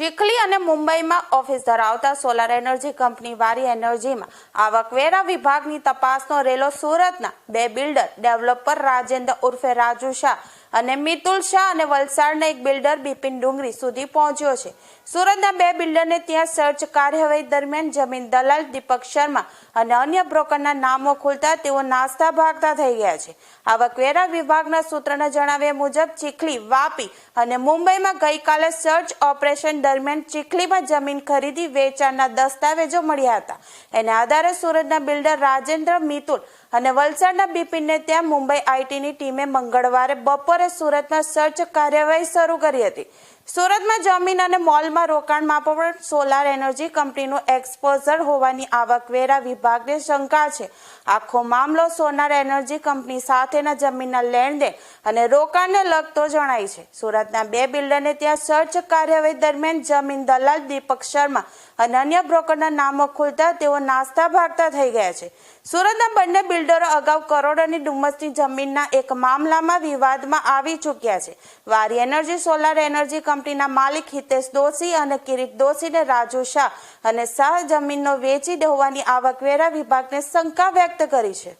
અને મુંબઈમાં ઓફિસ ધરાવતા સોલાર એનર્જી કંપની વારી એનર્જીમાં આવકવેરા વિભાગની તપાસનો રેલો સુરતના બે બિલ્ડર ડેવલપર રાજેન્દ્ર ઉર્ફે રાજુ શાહ અને મિતુલ શાહ અને વલસાડના એક બિલ્ડર બિપિન ડુંગરી સુધી પહોંચ્યો છે. સુરતના બે બિલ્ડરને ત્યાં સર્ચ કાર્યવાહી દરમિયાન જમીન દલાલ દીપક શર્મા અને અન્ય બ્રોકરના નામો ખુલતા તેઓ નાસ્તા ભાગતા થઈ ગયા છે. આવકવેરા વિભાગના સૂત્રના જણાવ્યા મુજબ ચીખલી, વાપી અને મુંબઈમાં ગઈકાલે સર્ચ ઓપરેશન દરમિયાન ચીખલીમાં જમીન ખરીદી વેચાણના દસ્તાવેજો મળ્યા હતા. એને આધારે સુરતના બિલ્ડર રાજેન્દ્ર મિતુલ અને વલસાડના બિપિનને ત્યાં મુંબઈ આઈટીની ટીમે મંગળવારે બપોરે સુરતમાં સર્ચ કાર્યવાહી શરૂ કરી હતી. સુરતમાં જમીન અને મોલમાં રોકાણમાં પણ સોલાર એનર્જી કંપનીનું એક્સપોઝર હોવાની આવકવેરા વિભાગને શંકા છે. આખો મામલો સોનાર એનર્જી કંપની સાથેના જમીનના લેણદેણ અને રોકાણને લગતો જણાય છે. સુરતના બે બિલ્ડરને ત્યાં સર્ચ કાર્યવાહી દરમિયાન જમીન દલાલ દીપક શર્મા અને અન્ય બ્રોકરના નામો ખુલતા તેઓ નાસ્તા ભાગતા થઈ ગયા છે. સુરતના બંને બિલ્ડરો અગાઉ કરોડોની ડુમ્મસની જમીનના એક મામલામાં વિવાદમાં આવી ચૂક્યા છે. વારી એનર્જી, સોલાર એનર્જી કંપનીના માલિક હિતેશ દોશી અને કિરીટ દોશીને રાજુ શાહ અને શાહ જમીનનો વેચી હોવાની આવકવેરા વિભાગને શંકા વ્યક્ત કરી છે.